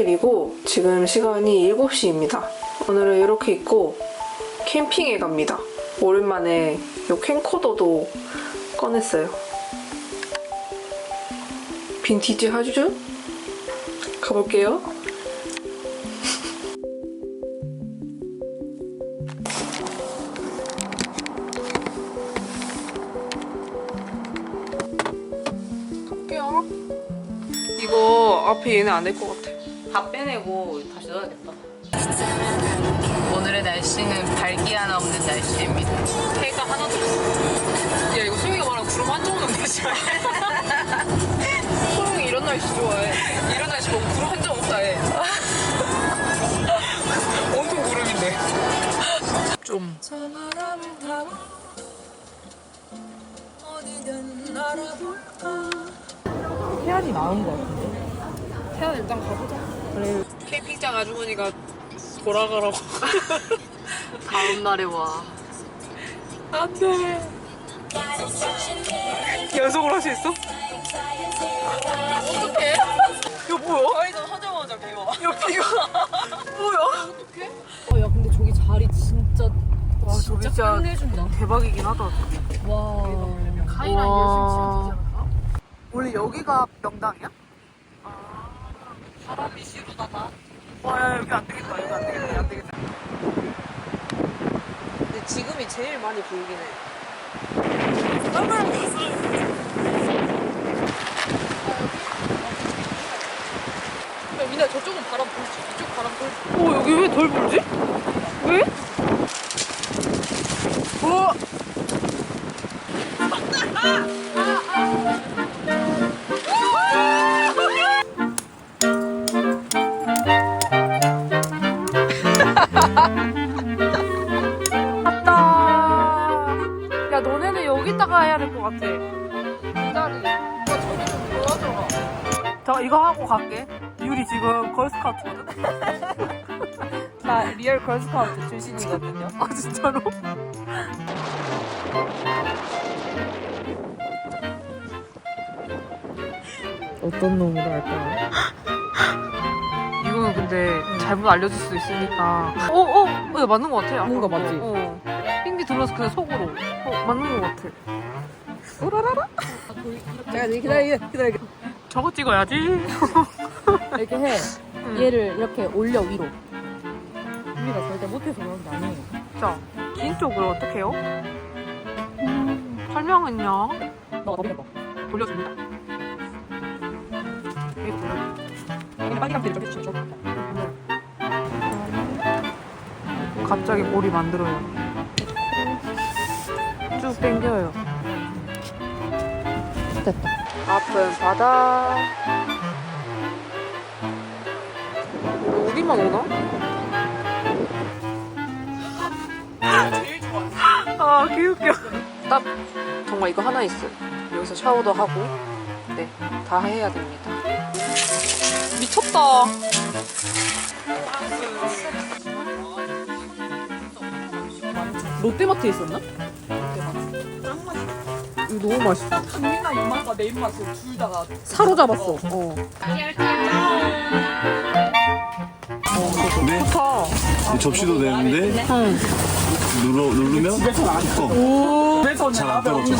토요일이고 지금 시간이 7시입니다. 오늘은 이렇게 입고 캠핑에 갑니다. 오랜만에 이 캠코더도 꺼냈어요. 빈티지 하주죠? 가볼게요. 이거 앞에 얘네 안될 것 같아. 다 빼내고 다시 넣어야겠다. 오늘의 날씨는 발기 하나 없는 날씨입니다. 해가 하나도 없어. 야 이거 소영이가 말한 구름 한점 오는 날씨? 소영이 이런 날씨 좋아해. 이런 날씨 뭐 구름 한 점 없다 해. 온통 구름인데. 좀. 태안이 나은 거 같은데. 태안 일단 가보자. 그래. 캠핑장 아주머니가 돌아가라고. 다음 날에 와. 안 돼. 연속으로 할 수 있어? 어떡해? 야, 뭐야? 저희도 하자마자 비와. 야, 비가. 뭐야? 어, 야, 근데 저기 자리 진짜. 와, 진짜 끝내준다. 대박이긴 하다. 와. 카이랑 와. 원래 여기가 명당이야? 사람이 시루다다. 와, 야, 여기 안 되겠다. 여기 안 되겠다. 안 되겠다. 근데 지금이 제일 많이 보이긴 해. 야, 미나 저쪽은 바람 불지. 이쪽 바람 불지. 어, 여기 왜 덜 불지? 왜? 어? 맞다. 기다리. 오빠 저기 좀 도와줘라. 저 이거 하고 갈게. 유리 지금 걸스카우트거든? 나 리얼 걸스카우트 출신이거든요. 아, 진짜로? 어떤 놈으로 할까요? 이거는 근데 잘못 알려줄 수 있으니까. 어, 어? 어, 야, 맞는 것 같아. 뭔가 아까 맞지? 거. 어. 삥비 둘러서 그냥 속으로. 어, 맞는 것 같아. 우라라라? 제가 기다려, 기다려. 저거 찍어야지. 이렇게 해. 응. 얘를 이렇게 올려, 위로. 우리가 절대 못해서 그런 게 아니에요. 자, 긴 쪽을 어떻게 해요? 설명은요? 너가 너무 예뻐. 돌려줍니다. 이게 돌려. 그냥 빨리 감기 이렇게 쳐. 갑자기 볼이 만들어요. 쭉 당겨요. 됐다. 아픈 바다. 우리만 오나? 아, 개웃겨. 딱 정말 이거 하나 있어요. 여기서 샤워도 하고, 네, 다 해야 됩니다. 미쳤다. 롯데마트에 있었나? 너무 맛있어. 국민아 입맛과 내 입맛을 둘 다가 사로잡았어. 어. 네, 좋다. 이 접시도 되는데 응. 눌러 누르면 뚜껑 그래서 잘 안 떨어져.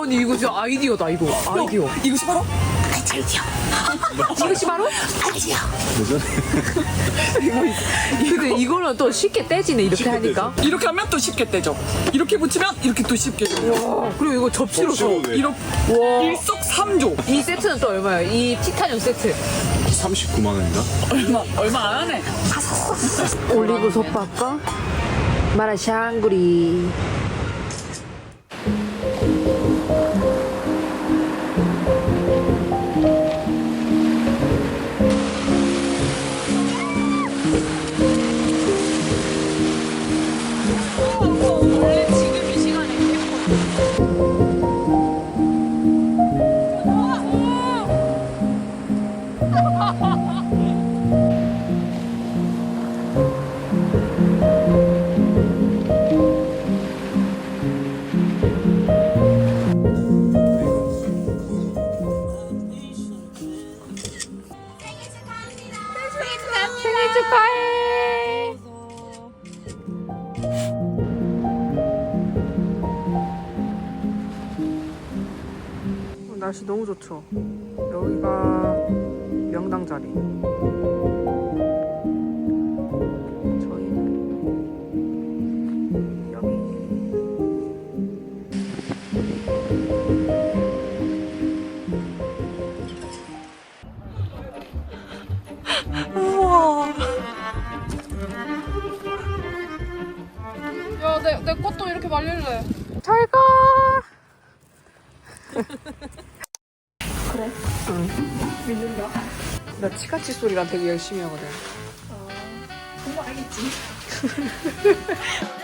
아니 이거 진짜 아이디어다 이거. 아이디어. 이것이 바로 이것이 바로? 예전에 근데 이거는 또 쉽게 떼지네 이렇게 쉽게 하니까. 이렇게 하면 또 쉽게 떼죠. 이렇게 붙이면 이렇게 또 쉽게 와, 그리고 이거 접시로 돼. 이렇게 와. 일석삼조 이 세트는 또 얼마예요? 이 티타늄 세트. 39만 원인가? 얼마 얼마 안 하네. 올리브 솥밥과 마라샹구리. 날씨 너무 좋죠. 여기가 명당 자리. 저희는 여기. 우와. 야, 내, 내 꽃도 이렇게 말릴래. 잘 가. 믿는다. 나 치카치 소리랑 되게 열심히 하거든. 정말 알겠지.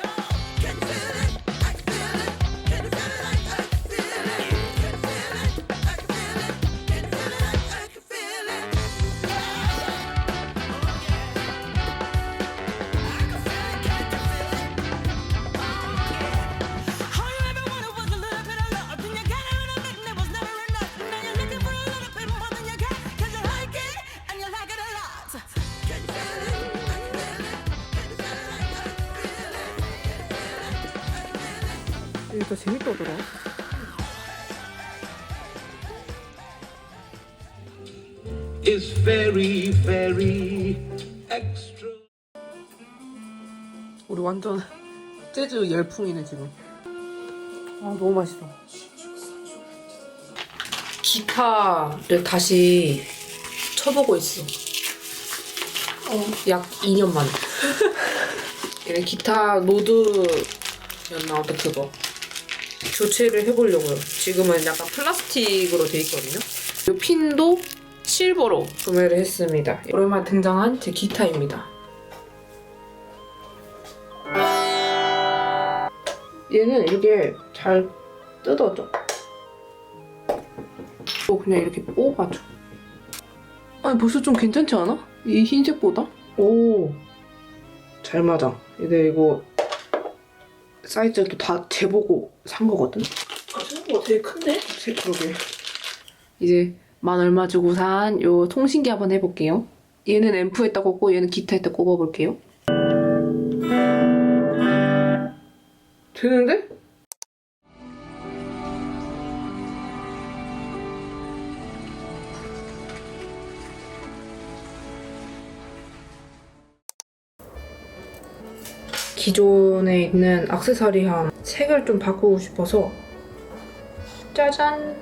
더 재밌더더라. is very, very extra. 우리 완전 재즈 열풍이네 지금. 아 너무 맛있어. 기타를 다시 쳐보고 있어. 어, 약 2년 만에. 기타 노드였나 어떤 그거 교체를 해보려고요. 지금은 약간 플라스틱으로 돼 있거든요. 이 핀도 실버로 구매를 했습니다. 오랜만에 등장한 제 기타입니다. 얘는 이게 잘 뜯어져. 또 그냥 이렇게 뽑아줘. 아니 벌써 좀 괜찮지 않아? 이 흰색보다? 오, 잘 맞아. 근데 이거 사이즈도 다 재보고 산 거거든. 아, 생각보다 되게 큰데? 제 그러게. 이제 만 얼마 주고 산 요 통신기 한번 해볼게요. 얘는 앰프에다 꽂고 얘는 기타에다 꼽아볼게요. 되는데? 기존에 있는 악세사리함 색을 좀 바꾸고 싶어서 짜잔!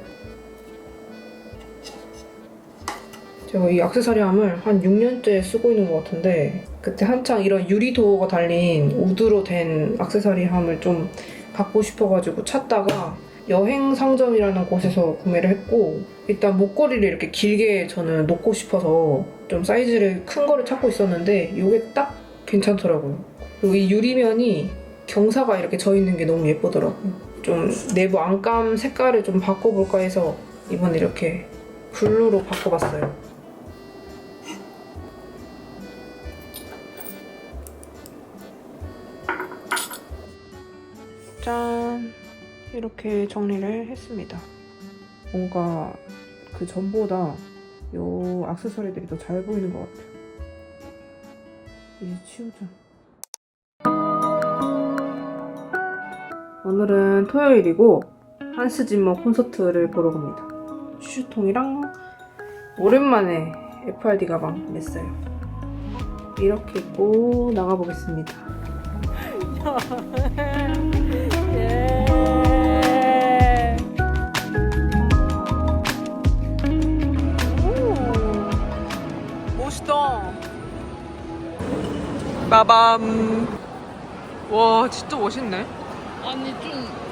제가 이 액세서리함을 한 6년째 쓰고 있는 것 같은데 그때 한창 이런 유리 도어가 달린 우드로 된 액세서리함을 좀 갖고 싶어가지고 찾다가 여행 상점이라는 곳에서 구매를 했고 일단 목걸이를 이렇게 길게 저는 놓고 싶어서 좀 사이즈를 큰 거를 찾고 있었는데 이게 딱 괜찮더라고요. 이 유리면이 경사가 이렇게 져 있는 게 너무 예쁘더라고요. 좀 내부 안감 색깔을 좀 바꿔볼까 해서 이번에 이렇게 블루로 바꿔봤어요. 짠! 이렇게 정리를 했습니다. 뭔가 그 전보다 요 액세서리들이 더 잘 보이는 것 같아요. 이제 치우자. 오늘은 토요일이고 한스 짐머 콘서트를 보러 갑니다. 슈통이랑 오랜만에 FRD 가방 냈어요. 이렇게 입고 나가보겠습니다. 멋있다. 빠밤. 와, 진짜 멋있네. 아니 좀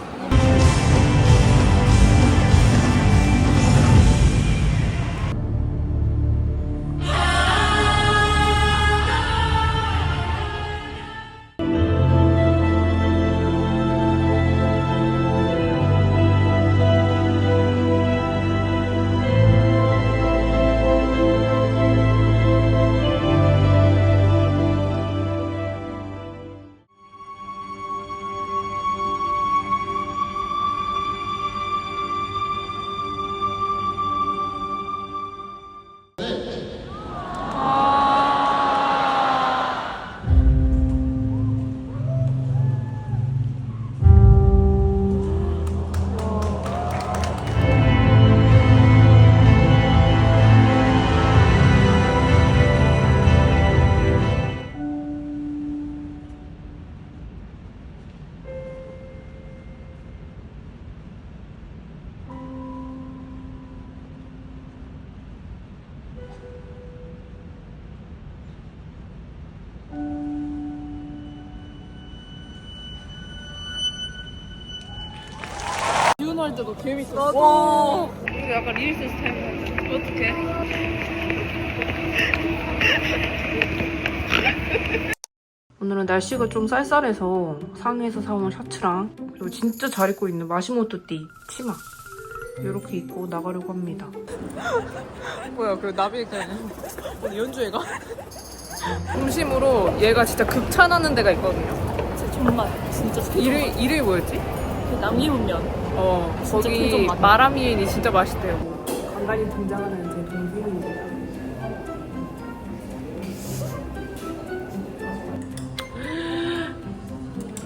이혼할 때도 재밌었어. 이거 약간 릴스 스타일 어떡해? 오늘은 날씨가 좀 쌀쌀해서 상해에서 사온 셔츠랑 그리고 진짜 잘 입고 있는 마시모토띠 치마 이렇게 입고 나가려고 합니다. 뭐야, 그 나비 그냥 오늘 연주회 가? 중심으로 얘가 진짜 극찬하는 데가 있거든요. 진짜 존맛. 진짜 이름, 이름이 뭐였지? 그 남이훈면. 어, 진짜 거기 그좀 마라미엔이 진짜 맛있대요. 간간히 등장하는 제 동생입니다.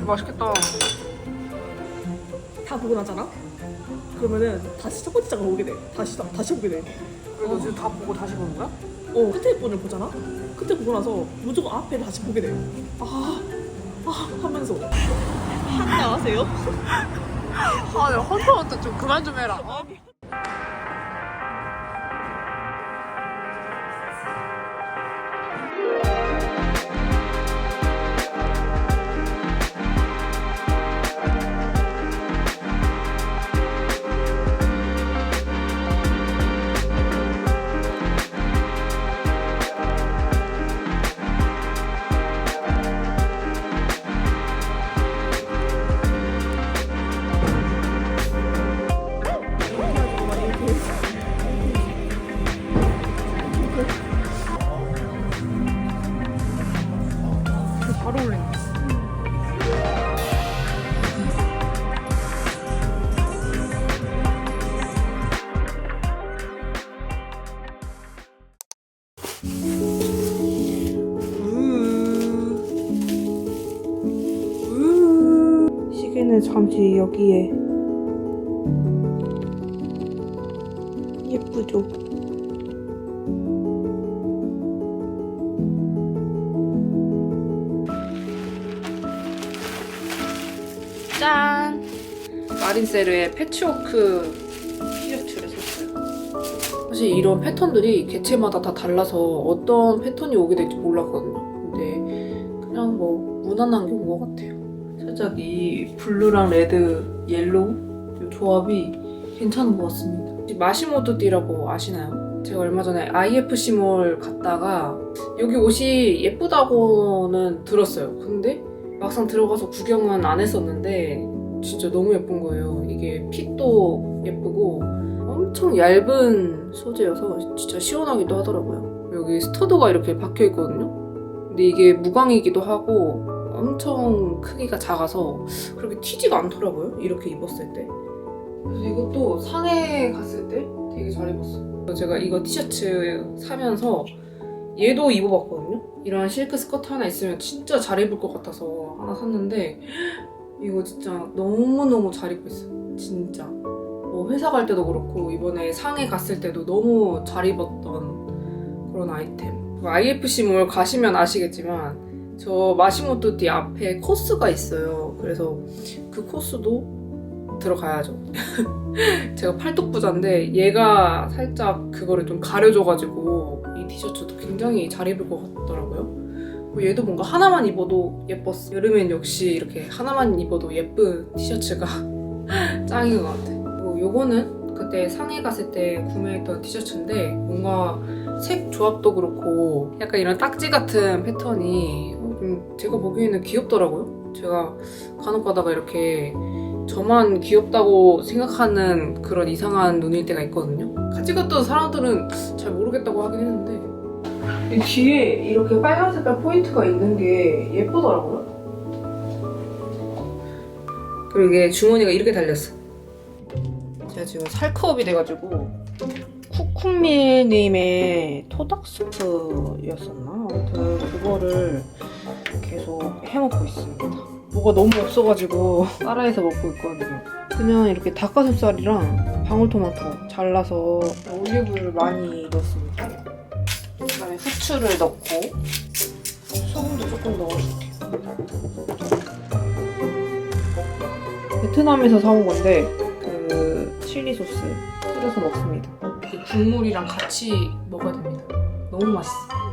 맛있겠다. 다 보고 나잖아? 그러면은 다시 첫 번째 장을 보게 돼. 다시, 다시 보게 돼. 그래도 지금 다 보고 다시 보는 거야? 어, 끝에 분을 보잖아? 그때 보고 나서 무조건 앞에 다시 보게 돼. 아, 아 하면서. 한나하세요? 아, 야, 헌터헌터 좀 그만 좀 해라. 어? 잘 여기에 예쁘죠? 짠! 마린세르의 패치워크 티셔츠를 샀어요. 사실 이런 패턴들이 개체마다 다 달라서 어떤 패턴이 오게 될지 몰랐거든요. 근데 그냥 뭐 무난한 게 온 것 같아요. 살짝 이 블루랑 레드, 옐로우 이 조합이 괜찮은 것 같습니다. 혹시 마시모토 띠라고 아시나요? 제가 얼마 전에 IFC몰 갔다가 여기 옷이 예쁘다고는 들었어요. 근데 막상 들어가서 구경은 안 했었는데 진짜 너무 예쁜 거예요. 이게 핏도 예쁘고 엄청 얇은 소재여서 진짜 시원하기도 하더라고요. 여기 스터드가 이렇게 박혀 있거든요. 근데 이게 무광이기도 하고 엄청 크기가 작아서 그렇게 튀지가 않더라고요. 이렇게 입었을 때. 그래서 이것도 상해 갔을 때 되게 잘 입었어요. 제가 이거 티셔츠 사면서 얘도 입어봤거든요. 이런 실크 스커트 하나 있으면 진짜 잘 입을 것 같아서 하나 샀는데 이거 진짜 너무너무 잘 입고 있어요. 진짜. 뭐 회사 갈 때도 그렇고 이번에 상해 갔을 때도 너무 잘 입었던 그런 아이템. IFC몰 가시면 아시겠지만 저 마시모토띠 앞에 코스가 있어요. 그래서 그 코스도 들어가야죠. 제가 팔뚝부자인데 얘가 살짝 그거를 좀 가려줘가지고 이 티셔츠도 굉장히 잘 입을 것 같더라고요. 그리고 얘도 뭔가 하나만 입어도 예뻤어. 여름엔 역시 이렇게 하나만 입어도 예쁜 티셔츠가 짱인 것 같아. 그리고 요거는 그때 상해 갔을 때 구매했던 티셔츠인데 뭔가 색 조합도 그렇고 약간 이런 딱지 같은 패턴이 좀 제가 보기에는 귀엽더라고요. 제가 간혹 가다가 이렇게 저만 귀엽다고 생각하는 그런 이상한 눈일 때가 있거든요. 같이 갔던 사람들은 잘 모르겠다고 하긴 했는데 이 뒤에 이렇게 빨간 색깔 포인트가 있는 게 예쁘더라고요. 그리고 이게 주머니가 이렇게 달렸어. 제가 지금 살크업이 돼가지고 쿠쿠미님의 토닥스프였었나? 아무튼 그거를 계속 해먹고 있습니다. 뭐가 너무 없어가지고 따라해서 먹고 있거든요. 그냥 이렇게 닭가슴살이랑 방울토마토 잘라서 올리브를 많이 넣었습니다. 그다음에 후추를 넣고 소금도 조금 넣어줄게요. 베트남에서 사온 건데 그 칠리 소스 뿌려서 먹습니다. 그 국물이랑 같이 먹어야 됩니다. 너무 맛있어.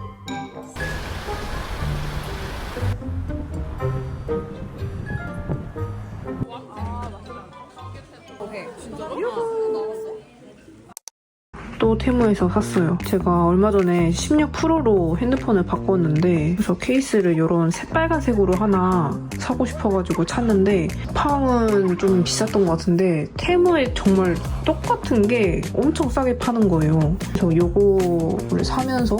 테무에서 샀어요. 제가 얼마 전에 16 프로로 핸드폰을 바꿨는데 그래서 케이스를 이런 새빨간색으로 하나 사고 싶어가지고 찾는데 팡은 좀 비쌌던 것 같은데 테무에 정말 똑같은 게 엄청 싸게 파는 거예요. 그래서 요거를 사면서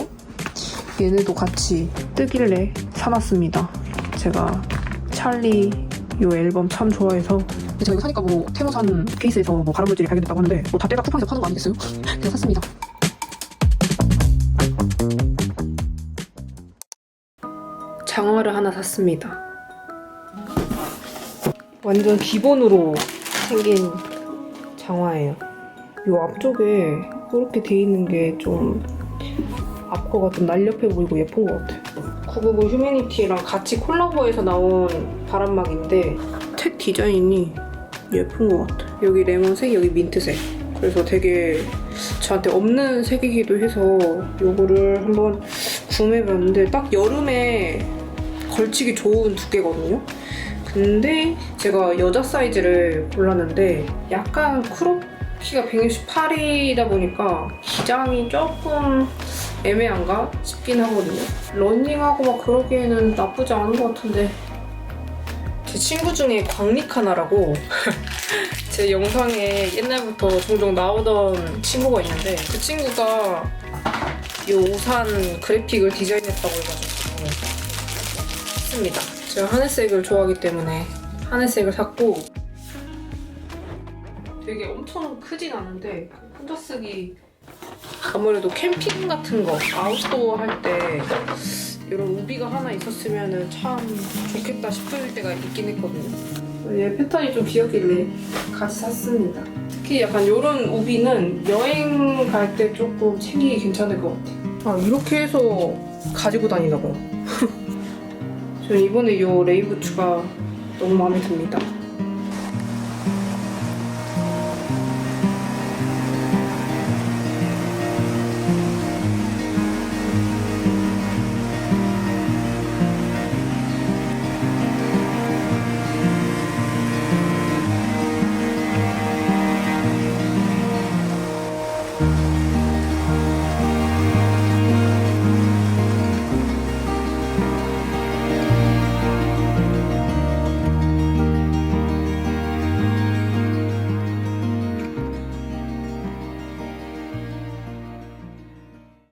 얘네도 같이 뜨길래 사놨습니다. 제가 찰리 요 앨범 참 좋아해서 제가 이거 사니까 뭐 테무 산 케이스에서 뭐 발암물질이 발견됐다고 하는데 뭐다 떼가 쿠팡에서 파는 거 아니겠어요? 그래서 샀습니다. 장화를 하나 샀습니다. 완전 기본으로 생긴 장화예요. 요 앞쪽에 그렇게 돼 있는 게 좀 앞거가 좀 날렵해 보이고 예쁜 것 같아요. 999 휴메니티랑 같이 콜라보해서 나온 바람막인데 색 디자인이 예쁜 것 같아요. 여기 레몬색, 여기 민트색. 그래서 되게 저한테 없는 색이기도 해서 요거를 한번 구매해봤는데 딱 여름에 걸치기 좋은 두께거든요. 근데 제가 여자 사이즈를 골랐는데 약간 크롭 키가 168이다 보니까 기장이 조금 애매한가 싶긴 하거든요. 러닝하고 막 그러기에는 나쁘지 않은 것 같은데 제 친구 중에 광리카나라고 제 영상에 옛날부터 종종 나오던 친구가 있는데 그 친구가 이 우산 그래픽을 디자인했다고 해가지고 샀습니다. 제가 하늘색을 좋아하기 때문에 하늘색을 샀고 되게 엄청 크진 않은데 혼자 쓰기 아무래도 캠핑 같은 거 아웃도어 할 때 이런 우비가 하나 있었으면 참 좋겠다 싶을 때가 있긴 했거든요. 얘 패턴이 좀 귀엽길래 같이 샀습니다. 특히 약간 이런 우비는 여행 갈 때 조금 챙기기 괜찮을 것 같아요. 아 이렇게 해서 가지고 다니나 봐요. 저는 이번에 이 레이부츠가 너무 마음에 듭니다.